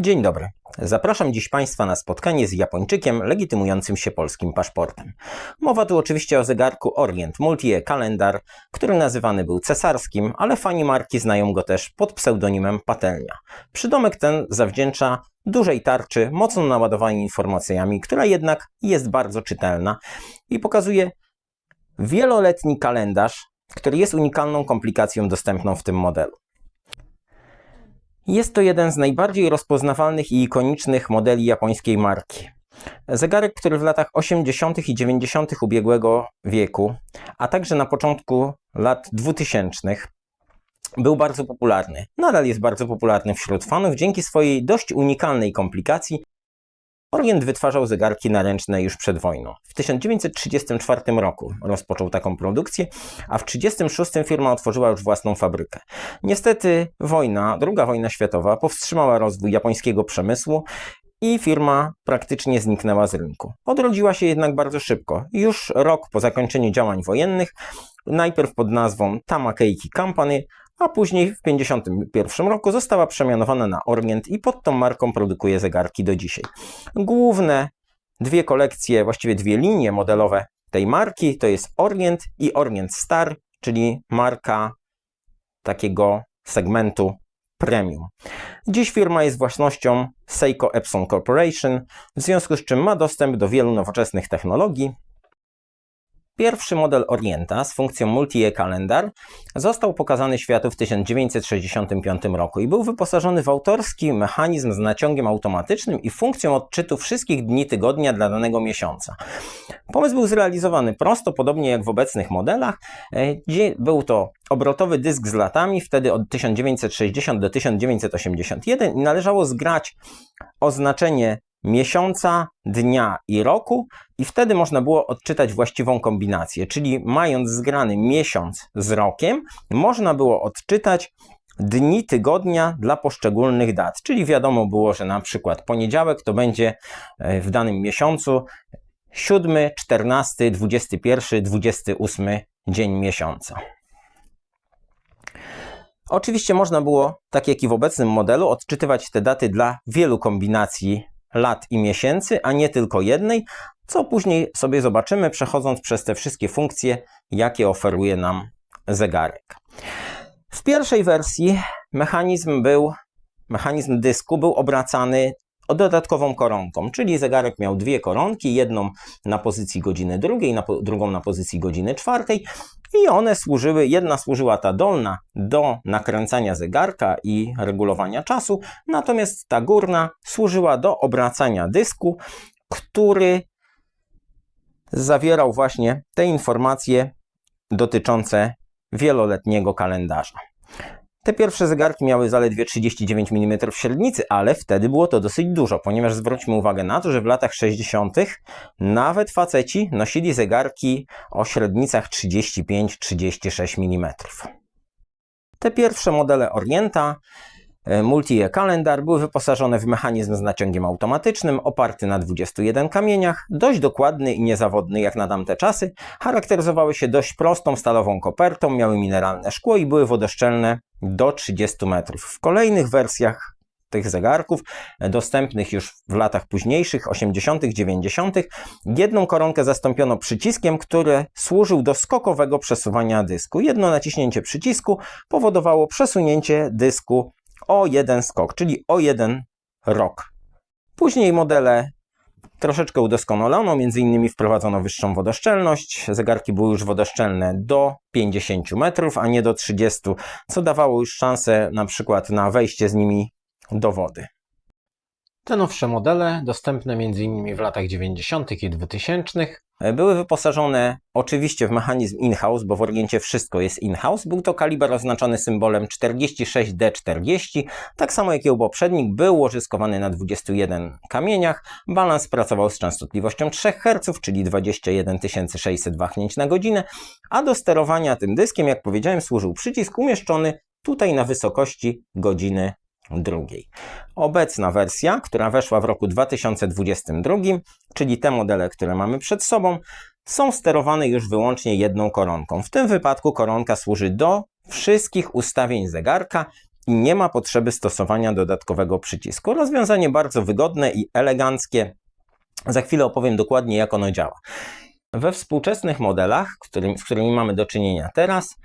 Dzień dobry. Zapraszam dziś Państwa na spotkanie z Japończykiem legitymującym się polskim paszportem. Mowa tu oczywiście o zegarku Orient Multi Kalendar, który nazywany był cesarskim, ale fani marki znają go też pod pseudonimem Patelnia. Przydomek ten zawdzięcza dużej tarczy, mocno naładowanej informacjami, która jednak jest bardzo czytelna i pokazuje wieloletni kalendarz, który jest unikalną komplikacją dostępną w tym modelu. Jest to jeden z najbardziej rozpoznawalnych i ikonicznych modeli japońskiej marki. Zegarek, który w latach 80. i 90. ubiegłego wieku, a także na początku lat 2000 był bardzo popularny. Nadal jest bardzo popularny wśród fanów dzięki swojej dość unikalnej komplikacji. Orient wytwarzał zegarki naręczne już przed wojną. W 1934 roku rozpoczął taką produkcję, a w 1936 firma otworzyła już własną fabrykę. Niestety wojna, druga wojna światowa powstrzymała rozwój japońskiego przemysłu i firma praktycznie zniknęła z rynku. Odrodziła się jednak bardzo szybko. Już rok po zakończeniu działań wojennych, najpierw pod nazwą Tamakeiki Company, a później w 1951 roku została przemianowana na Orient i pod tą marką produkuje zegarki do dzisiaj. Główne dwie kolekcje, właściwie dwie linie modelowe tej marki to jest Orient i Orient Star, czyli marka takiego segmentu premium. Dziś firma jest własnością Seiko Epson Corporation, w związku z czym ma dostęp do wielu nowoczesnych technologii, Pierwszy model Orienta z funkcją Multi-E-Kalendar został pokazany światu w 1965 roku i był wyposażony w autorski mechanizm z naciągiem automatycznym i funkcją odczytu wszystkich dni tygodnia dla danego miesiąca. Pomysł był zrealizowany prosto, podobnie jak w obecnych modelach. E, Był to obrotowy dysk z latami, wtedy od 1960 do 1981 i należało zgrać oznaczenie miesiąca, dnia i roku, i wtedy można było odczytać właściwą kombinację. Czyli mając zgrany miesiąc z rokiem, można było odczytać dni tygodnia dla poszczególnych dat. Czyli wiadomo było, że na przykład poniedziałek to będzie e, w danym miesiącu 7, 14, 21, 28 dzień miesiąca. Oczywiście można było, tak jak i w obecnym modelu, odczytywać te daty dla wielu kombinacji lat i miesięcy, a nie tylko jednej, co później sobie zobaczymy, przechodząc przez te wszystkie funkcje, jakie oferuje nam zegarek. W pierwszej wersji mechanizm był, mechanizm dysku był obracany dodatkową koronką, czyli zegarek miał dwie koronki, jedną na pozycji godziny drugiej, na, drugą na pozycji godziny czwartej i one służyły, jedna służyła ta dolna do nakręcania zegarka i regulowania czasu, natomiast ta górna służyła do obracania dysku, który zawierał właśnie te informacje dotyczące wieloletniego kalendarza. Te pierwsze zegarki miały zaledwie 39 mm średnicy, ale wtedy było to dosyć dużo, ponieważ zwróćmy uwagę na to, że w latach 60. nawet faceci nosili zegarki o średnicach 35-36 mm. Te pierwsze modele Orienta E, Multi-E-kalendar były wyposażone w mechanizm z naciągiem automatycznym, oparty na 21 kamieniach, dość dokładny i niezawodny jak na tamte czasy. Charakteryzowały się dość prostą stalową kopertą, miały mineralne szkło i były wodoszczelne do 30 metrów. W kolejnych wersjach tych zegarków, dostępnych już w latach późniejszych, 80., 90., jedną koronkę zastąpiono przyciskiem, który służył do skokowego przesuwania dysku. Jedno naciśnięcie przycisku powodowało przesunięcie dysku o jeden skok, czyli o jeden rok. Później modele troszeczkę udoskonalono, między innymi wprowadzono wyższą wodoszczelność. Zegarki były już wodoszczelne do 50 metrów, a nie do 30, co dawało już szansę na przykład na wejście z nimi do wody. Te nowsze modele, dostępne m.in. w latach 90. i 2000, były wyposażone oczywiście w mechanizm in-house, bo w Oriencie wszystko jest in-house. Był to kaliber oznaczony symbolem 46D40, tak samo jak i poprzednik, był łożyskowany na 21 kamieniach. Balans pracował z częstotliwością 3 Hz, czyli 21 600 wahnięć na godzinę, a do sterowania tym dyskiem, jak powiedziałem, służył przycisk umieszczony tutaj na wysokości godziny drugiej. Obecna wersja, która weszła w roku 2022, czyli te modele, które mamy przed sobą, są sterowane już wyłącznie jedną koronką. W tym wypadku koronka służy do wszystkich ustawień zegarka i nie ma potrzeby stosowania dodatkowego przycisku. Rozwiązanie bardzo wygodne i eleganckie. Za chwilę opowiem dokładnie, jak ono działa. We współczesnych modelach, którym, z którymi mamy do czynienia teraz,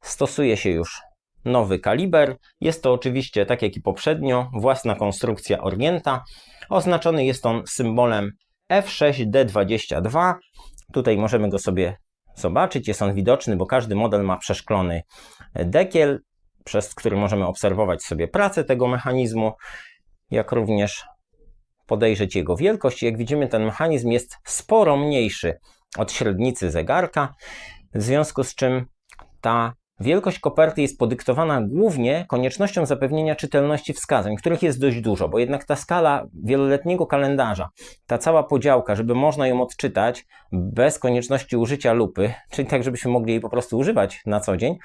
stosuje się już nowy kaliber. Jest to oczywiście, tak jak i poprzednio, własna konstrukcja Orienta. Oznaczony jest on symbolem F6D22. Tutaj możemy go sobie zobaczyć. Jest on widoczny, bo każdy model ma przeszklony dekiel, przez który możemy obserwować sobie pracę tego mechanizmu, jak również podejrzeć jego wielkość. Jak widzimy, ten mechanizm jest sporo mniejszy od średnicy zegarka, w związku z czym ta Wielkość koperty jest podyktowana głównie koniecznością zapewnienia czytelności wskazań, których jest dość dużo, bo jednak ta skala wieloletniego kalendarza, ta cała podziałka, żeby można ją odczytać bez konieczności użycia lupy, czyli tak, żebyśmy mogli jej po prostu używać na co dzień,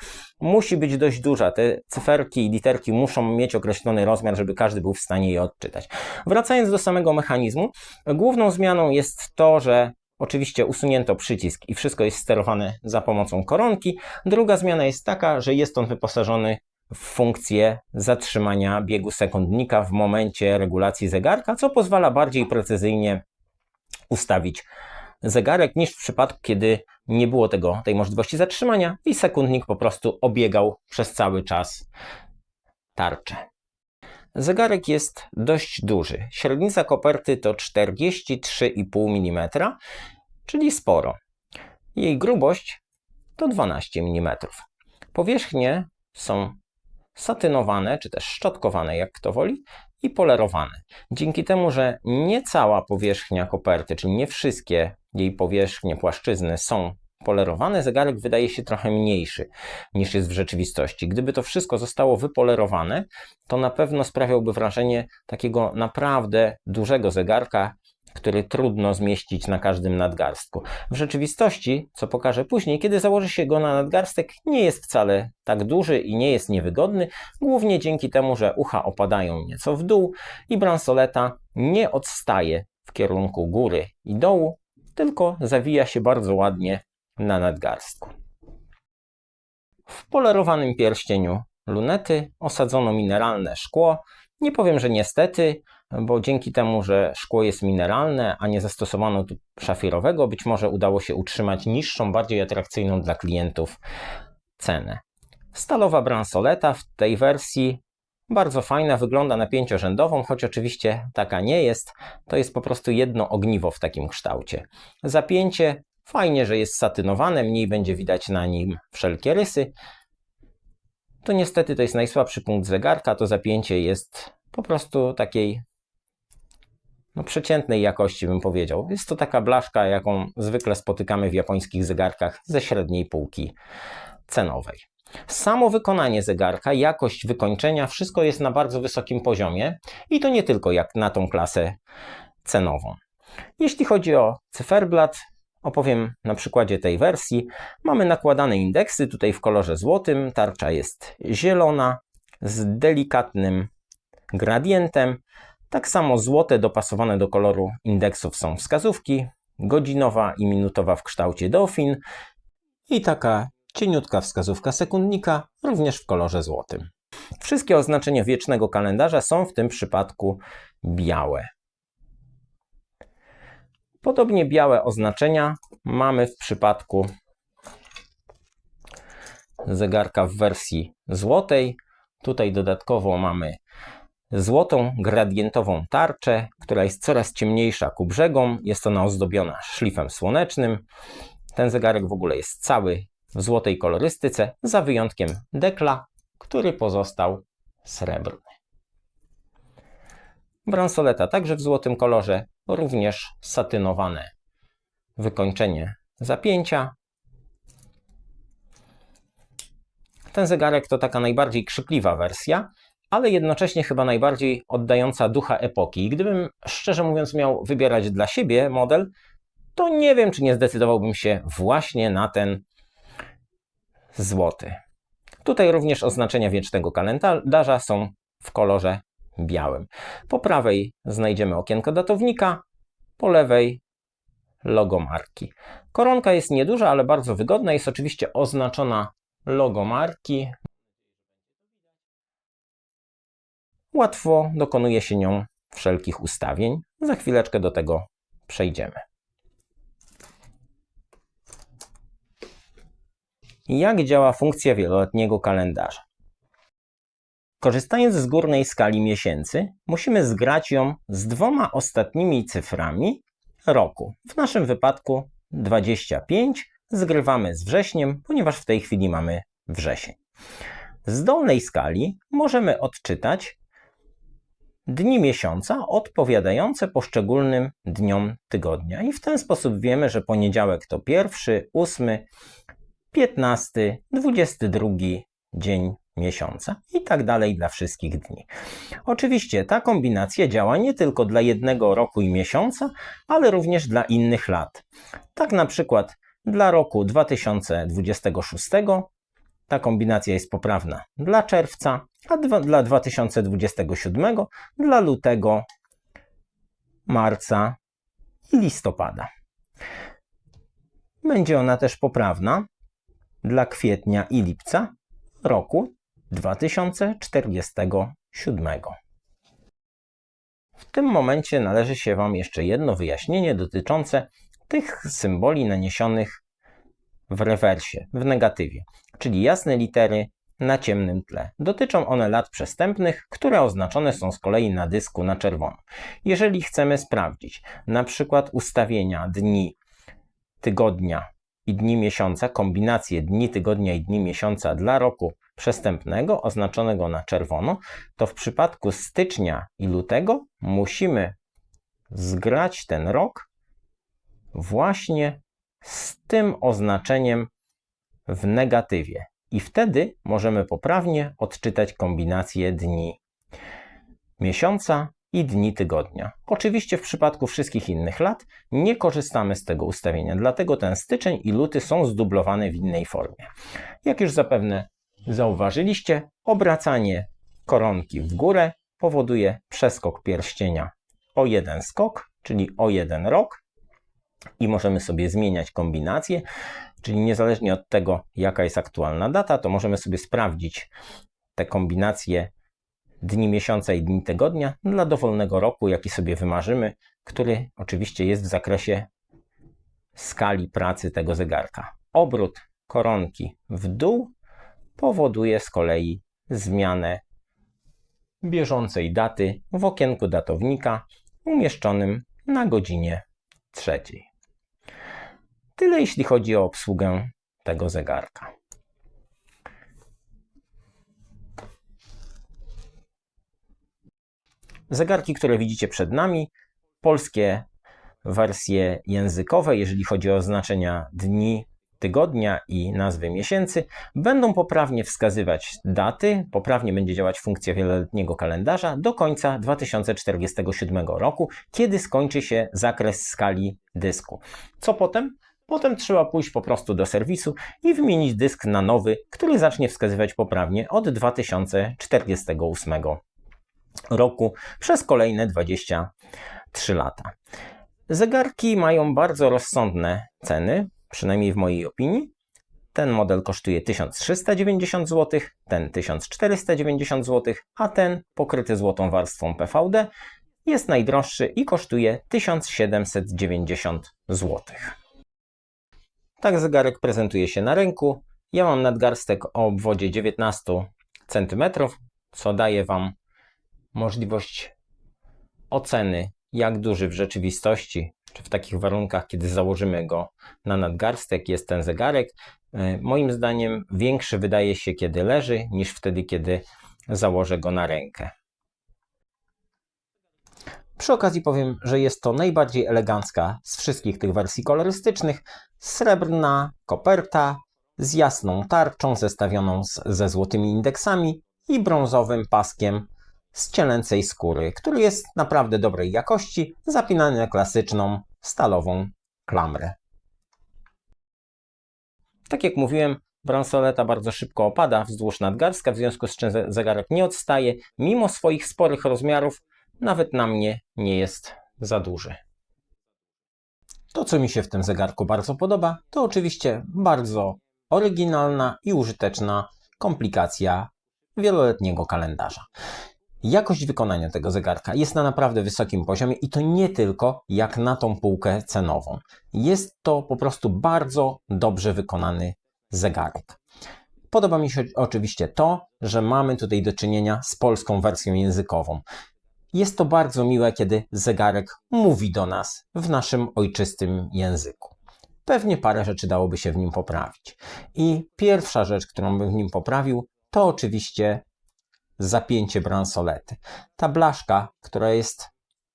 musi być dość duża. Te cyferki i literki muszą mieć określony rozmiar, żeby każdy był w stanie je odczytać. Wracając do samego mechanizmu, główną zmianą jest to, że Oczywiście usunięto przycisk i wszystko jest sterowane za pomocą koronki. Druga zmiana jest taka, że jest on wyposażony w funkcję zatrzymania biegu sekundnika w momencie regulacji zegarka, co pozwala bardziej precyzyjnie ustawić zegarek niż w przypadku, kiedy nie było tego, tej możliwości zatrzymania i sekundnik po prostu obiegał przez cały czas tarczę. Zegarek jest dość duży. Średnica koperty to 43,5 mm, czyli sporo. Jej grubość to 12 mm. Powierzchnie są satynowane, czy też szczotkowane, jak kto woli, i polerowane. Dzięki temu, że nie cała powierzchnia koperty, czyli nie wszystkie jej powierzchnie, płaszczyzny są polerowany, zegarek wydaje się trochę mniejszy niż jest w rzeczywistości. Gdyby to wszystko zostało wypolerowane, to na pewno sprawiałby wrażenie takiego naprawdę dużego zegarka, który trudno zmieścić na każdym nadgarstku. W rzeczywistości, co pokażę później, kiedy założy się go na nadgarstek, nie jest wcale tak duży i nie jest niewygodny, głównie dzięki temu, że ucha opadają nieco w dół i bransoleta nie odstaje w kierunku góry i dołu, tylko zawija się bardzo ładnie na nadgarstku. W polerowanym pierścieniu lunety osadzono mineralne szkło. Nie powiem, że niestety, bo dzięki temu, że szkło jest mineralne, a nie zastosowano tu szafirowego, być może udało się utrzymać niższą, bardziej atrakcyjną dla klientów cenę. Stalowa bransoleta w tej wersji bardzo fajna, wygląda na pięciorzędową, choć oczywiście taka nie jest. To jest po prostu jedno ogniwo w takim kształcie. Zapięcie Fajnie, że jest satynowane, mniej będzie widać na nim wszelkie rysy. To niestety to jest najsłabszy punkt zegarka, to zapięcie jest po prostu takiej no, przeciętnej jakości, bym powiedział. Jest to taka blaszka, jaką zwykle spotykamy w japońskich zegarkach ze średniej półki cenowej. Samo wykonanie zegarka, jakość wykończenia, wszystko jest na bardzo wysokim poziomie i to nie tylko jak na tą klasę cenową. Jeśli chodzi o cyferblat, Opowiem na przykładzie tej wersji. Mamy nakładane indeksy tutaj w kolorze złotym. Tarcza jest zielona z delikatnym gradientem. Tak samo złote dopasowane do koloru indeksów są wskazówki. Godzinowa i minutowa w kształcie Dauphin i taka cieniutka wskazówka sekundnika również w kolorze złotym. Wszystkie oznaczenia wiecznego kalendarza są w tym przypadku białe. Podobnie białe oznaczenia mamy w przypadku zegarka w wersji złotej. Tutaj dodatkowo mamy złotą gradientową tarczę, która jest coraz ciemniejsza ku brzegom. Jest ona ozdobiona szlifem słonecznym. Ten zegarek w ogóle jest cały w złotej kolorystyce, za wyjątkiem dekla, który pozostał srebrny. Bransoleta także w złotym kolorze, również satynowane wykończenie zapięcia. Ten zegarek to taka najbardziej krzykliwa wersja, ale jednocześnie chyba najbardziej oddająca ducha epoki. Gdybym szczerze mówiąc miał wybierać dla siebie model, to nie wiem, czy nie zdecydowałbym się właśnie na ten złoty. Tutaj również oznaczenia wiecznego kalendarza są w kolorze białym. Po prawej znajdziemy okienko datownika, po lewej logo marki. Koronka jest nieduża, ale bardzo wygodna. Jest oczywiście oznaczona logo marki. łatwo dokonuje się nią wszelkich ustawień. Za chwileczkę do tego przejdziemy. Jak działa funkcja wieloletniego kalendarza? Korzystając z górnej skali miesięcy, musimy zgrać ją z dwoma ostatnimi cyframi roku. W naszym wypadku 25 zgrywamy z wrześniem, ponieważ w tej chwili mamy wrzesień. Z dolnej skali możemy odczytać dni miesiąca odpowiadające poszczególnym dniom tygodnia. I w ten sposób wiemy, że poniedziałek to pierwszy, ósmy, 15, 22 dzień miesiąca i tak dalej dla wszystkich dni. Oczywiście ta kombinacja działa nie tylko dla jednego roku i miesiąca, ale również dla innych lat. Tak na przykład dla roku 2026 ta kombinacja jest poprawna dla czerwca, a dwa, dla 2027 dla lutego, marca i listopada. Będzie ona też poprawna dla kwietnia i lipca roku 2047. W tym momencie należy się Wam jeszcze jedno wyjaśnienie dotyczące tych symboli naniesionych w rewersie, w negatywie, czyli jasne litery na ciemnym tle. Dotyczą one lat przestępnych, które oznaczone są z kolei na dysku na czerwono. Jeżeli chcemy sprawdzić na przykład ustawienia dni tygodnia i dni miesiąca, kombinację dni tygodnia i dni miesiąca dla roku przestępnego oznaczonego na czerwono, to w przypadku stycznia i lutego musimy zgrać ten rok właśnie z tym oznaczeniem w negatywie. I wtedy możemy poprawnie odczytać kombinację dni miesiąca i dni tygodnia. Oczywiście w przypadku wszystkich innych lat nie korzystamy z tego ustawienia, dlatego ten styczeń i luty są zdublowane w innej formie. Jak już zapewne zauważyliście, obracanie koronki w górę powoduje przeskok pierścienia. O jeden skok, czyli o jeden rok. I możemy sobie zmieniać kombinację, czyli niezależnie od tego, jaka jest aktualna data, to możemy sobie sprawdzić te kombinacje dni miesiąca i dni tygodnia dla dowolnego roku, jaki sobie wymarzymy, który oczywiście jest w zakresie skali pracy tego zegarka. Obrót koronki w dół powoduje z kolei zmianę bieżącej daty w okienku datownika umieszczonym na godzinie trzeciej. Tyle jeśli chodzi o obsługę tego zegarka. Zegarki, które widzicie przed nami, polskie wersje językowe, jeżeli chodzi o oznaczenia dni, tygodnia i nazwy miesięcy, będą poprawnie wskazywać daty, poprawnie będzie działać funkcja wieloletniego kalendarza do końca 2047 roku, kiedy skończy się zakres skali dysku. Co potem? Potem trzeba pójść po prostu do serwisu i wymienić dysk na nowy, który zacznie wskazywać poprawnie od 2048 roku przez kolejne 23 lata. Zegarki mają bardzo rozsądne ceny, przynajmniej w mojej opinii. Ten model kosztuje 1390 zł, ten 1490 zł, a ten pokryty złotą warstwą PVD jest najdroższy i kosztuje 1790 zł. Tak zegarek prezentuje się na rynku. Ja mam nadgarstek o obwodzie 19 cm, co daje Wam możliwość oceny, jak duży w rzeczywistości, czy w takich warunkach, kiedy założymy go na nadgarstek, jest ten zegarek. E, moim zdaniem większy wydaje się, kiedy leży, niż wtedy, kiedy założę go na rękę. Przy okazji powiem, że jest to najbardziej elegancka z wszystkich tych wersji kolorystycznych. Srebrna koperta z jasną tarczą zestawioną z, ze złotymi indeksami i brązowym paskiem z cielęcej skóry, który jest naprawdę dobrej jakości, zapinany na klasyczną stalową klamrę. Tak jak mówiłem, bransoleta bardzo szybko opada wzdłuż nadgarstka, w związku z czym zegarek nie odstaje, mimo swoich sporych rozmiarów, nawet na mnie nie jest za duży. To, co mi się w tym zegarku bardzo podoba, to oczywiście bardzo oryginalna i użyteczna komplikacja wieloletniego kalendarza. Jakość wykonania tego zegarka jest na naprawdę wysokim poziomie i to nie tylko jak na tą półkę cenową. Jest to po prostu bardzo dobrze wykonany zegarek. Podoba mi się oczywiście to, że mamy tutaj do czynienia z polską wersją językową. Jest to bardzo miłe, kiedy zegarek mówi do nas w naszym ojczystym języku. Pewnie parę rzeczy dałoby się w nim poprawić. I pierwsza rzecz, którą bym w nim poprawił, to oczywiście zapięcie bransolety. Ta blaszka, która jest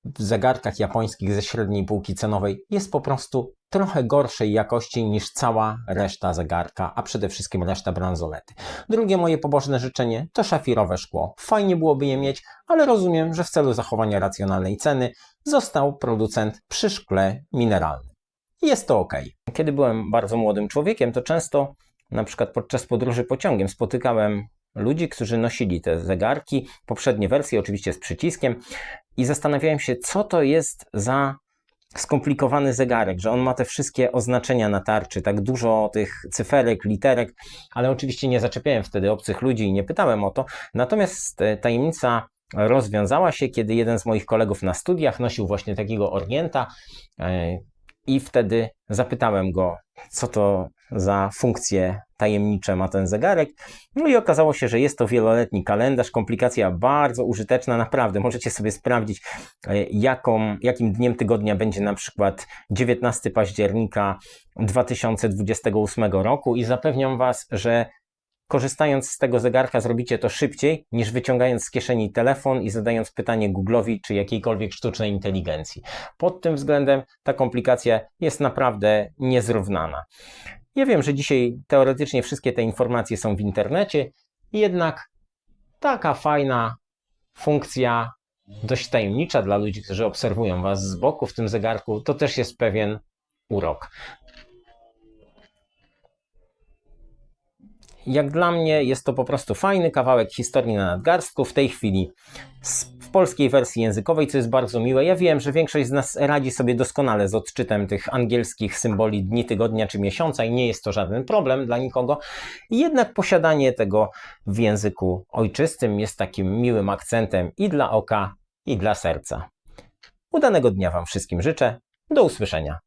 w zegarkach japońskich ze średniej półki cenowej, jest po prostu trochę gorszej jakości niż cała reszta zegarka, a przede wszystkim reszta bransolety. Drugie moje pobożne życzenie to szafirowe szkło. Fajnie byłoby je mieć, ale rozumiem, że w celu zachowania racjonalnej ceny został producent przy szkle mineralnym. Jest to ok. Kiedy byłem bardzo młodym człowiekiem, to często, na przykład podczas podróży pociągiem, spotykałem ludzi, którzy nosili te zegarki, poprzednie wersje, oczywiście z przyciskiem, i zastanawiałem się, co to jest za skomplikowany zegarek, że on ma te wszystkie oznaczenia na tarczy, tak dużo tych cyferek, literek, ale oczywiście nie zaczepiałem wtedy obcych ludzi i nie pytałem o to. Natomiast e, tajemnica rozwiązała się, kiedy jeden z moich kolegów na studiach nosił właśnie takiego Orienta e, i wtedy zapytałem go, co to za funkcje tajemnicze ma ten zegarek. No i okazało się, że jest to wieloletni kalendarz, komplikacja bardzo użyteczna, naprawdę. Możecie sobie sprawdzić, e, jaką, jakim dniem tygodnia będzie na przykład 19 października 2028 roku i zapewniam Was, że korzystając z tego zegarka zrobicie to szybciej niż wyciągając z kieszeni telefon i zadając pytanie Google'owi czy jakiejkolwiek sztucznej inteligencji. Pod tym względem ta komplikacja jest naprawdę niezrównana. Ja wiem, że dzisiaj teoretycznie wszystkie te informacje są w internecie, jednak taka fajna funkcja, dość tajemnicza dla ludzi, którzy obserwują Was z boku w tym zegarku, to też jest pewien urok. Jak dla mnie jest to po prostu fajny kawałek historii na nadgarstku. W tej chwili polskiej wersji językowej, co jest bardzo miłe. Ja wiem, że większość z nas radzi sobie doskonale z odczytem tych angielskich symboli dni, tygodnia czy miesiąca i nie jest to żaden problem dla nikogo. Jednak posiadanie tego w języku ojczystym jest takim miłym akcentem i dla oka, i dla serca. Udanego dnia Wam wszystkim życzę. Do usłyszenia.